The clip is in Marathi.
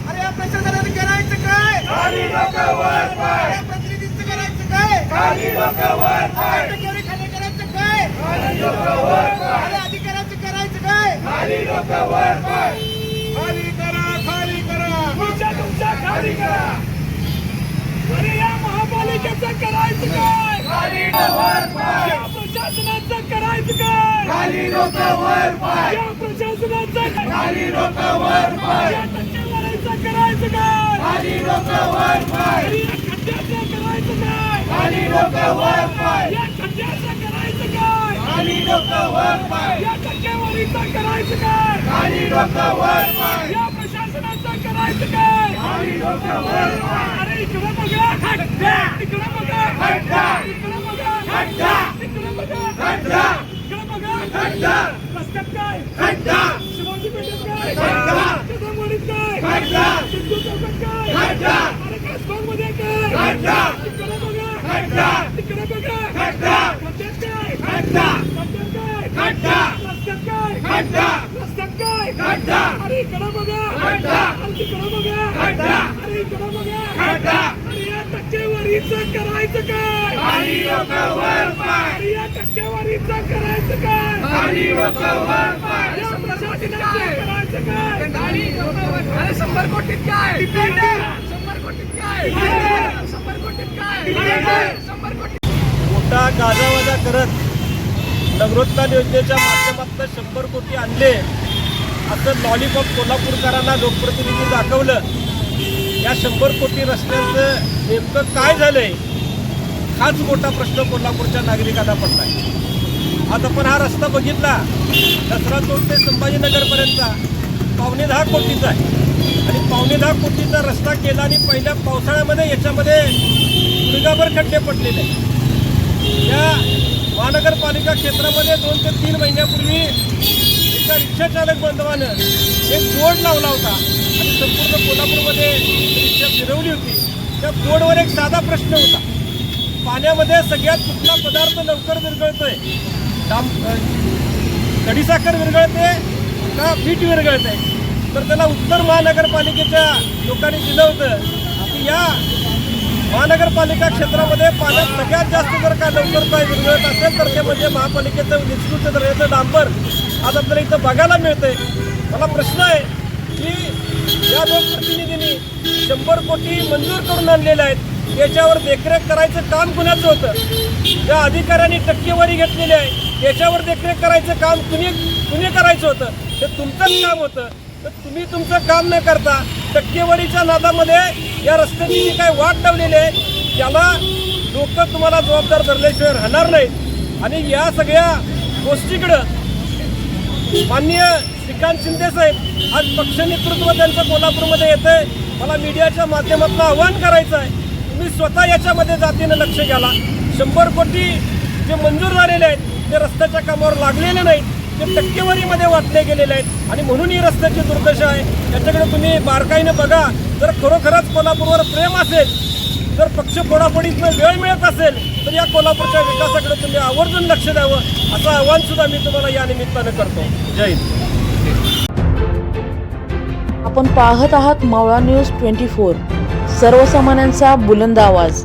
अरे या प्रशासनाने करायचं काय या प्रतिनिधींचं करायचं काय टक्केवारी खाली करायचं काय अरे अधिकाऱ्यांचं करायचं काय खाली करा खाली करा तुमच्या तुमच्या खाली करा अरे या महापालिकेचं करायचं काय या प्रशासनाचं करायचं काय या प्रशासनाचं या टक्केवारीचं करायचं काय या खड्ड्याचं करायचं काय या खड्ड्याचं करायचं काय या टक्केवारीचं करायचं काय या प्रशासनाचं करायचं काय बघा खड्डा इकडं बघा खड्डा इकडं बघा खड्डा इकडं बघा खड्डा इकडं बघा खड्डा रस्त्यात काय खड्डा शिवाजी पेठेत काय खड्डा कदमवाडीत काय खड्डा सिंधू चौकात काय खड्डा अरे कासबागमध्ये काय खड्डा इकडं बघा खड्डा इकडं बघा खड्डा खड्ड्यात काय खड्डा खड्ड्यात काय खड्डा रस्त्यात काय खड्डा रस्त्यात काय खड्डा अरे इकडं बघा! खड्डा! अरे तिकडं बघा! खड्डा! अरे इकडं बघा! अरे या टक्केवारीचं करायचं काय? अरे या टक्केवारीचं करायचं काय? या प्रशासनाचं करायचं काय? अरे शंभर कोटीत काय? शंभर कोटीत काय? शंभर कोटीत काय? शंभर कोटीत मोठा गाजावाजा करत नगरोत्थान योजनेच्या माध्यमातून शंभर कोटी आणले. असं लॉलीपॉप कोल्हापूरकरांना लोकप्रतिनिधी दाखवलं. या शंभर कोटी रस्त्यांचं नेमकं काय झालंय? हाच मोठा प्रश्न कोल्हापूरच्या नागरिकांना पडलाय. आज आपण हा रस्ता बघितला. दसरा चौक ते संभाजीनगरपर्यंतचा पावणे दहा कोटीचा आहे. आणि पावणे दहा कोटीचा रस्ता केला आणि पहिल्या पावसाळ्यामध्ये याच्यामध्ये मृगाभर खड्डे पडलेले या महानगरपालिका क्षेत्रामध्ये दोन ते तीन महिन्यापूर्वी एका रिक्षाचालक बांधवानं एक बोर्ड लावला होता. आणि संपूर्ण कोल्हापूरमध्ये रिक्षा फिरवली होती. त्या बोर्डवर एक साधा प्रश्न होता. पाण्यामध्ये सगळ्यात कुठला पदार्थ लवकर विरघळतोय? दाम खडीसाखर विरघळते का पीठ विरघळते तर त्याला उत्तर महानगरपालिकेच्या लोकांनी दिलं होतं. की या महानगरपालिका क्षेत्रामध्ये पाण्यात सगळ्यात जास्त जर का लवकर काय विरघळत असेल तर ते म्हणजे महापालिकेचं निष्कृत दर्जाचं डांबर आज आपल्याला इथं बघायला मिळतंय. मला प्रश्न आहे की या लोकप्रतिनिधींनी शंभर कोटी मंजूर करून आणलेले आहेत. याच्यावर देखरेख करायचं काम कुणाचं होतं? ज्या अधिकाऱ्यांनी टक्केवारी घेतलेली आहे याच्यावर देखरेख करायचं काम कुणी कुणी करायचं होतं? हे तुमचंच काम होतं. तर तुम्ही तुमचं काम न करता टक्केवारीच्या नादामध्ये या रस्त्याची जी काय वाट लावलेली आहे त्याला लोक तुम्हाला जबाबदार धरल्याशिवाय राहणार नाहीत. आणि या सगळ्या गोष्टीकडं माननीय श्रीकांत शिंदे साहेब आज पक्ष नेतृत्व त्यांचं कोल्हापूरमध्ये येत आहे मला मीडियाच्या माध्यमातून आव्हान करायचं आहे तुम्ही स्वतः याच्यामध्ये जातीनं लक्ष घ्याला. शंभर कोटी जे मंजूर झालेले आहेत ते रस्त्याच्या कामावर लागलेले नाहीत. ते टक्केवारीमध्ये वाटले गेलेले आहेत. आणि म्हणून ही रस्त्याची दुर्दशा आहे. त्याच्याकडे तुम्ही बारकाईनं बघा. जर खरोखरच कोल्हापूरवर प्रेम असेल जर पक्ष फोडाफोडीतनं वेळ मिळत असेल तर या कोल्हापूरच्या विकासाकडे तुम्ही आवर्जून लक्ष द्यावं असं आव्हान सुद्धा मी तुम्हाला या निमित्तानं करतो. जय हिंद. आपण पाहत आहात मावळा न्यूज ट्वेंटी फोर. सर्वसामान्यांचा बुलंद आवाज.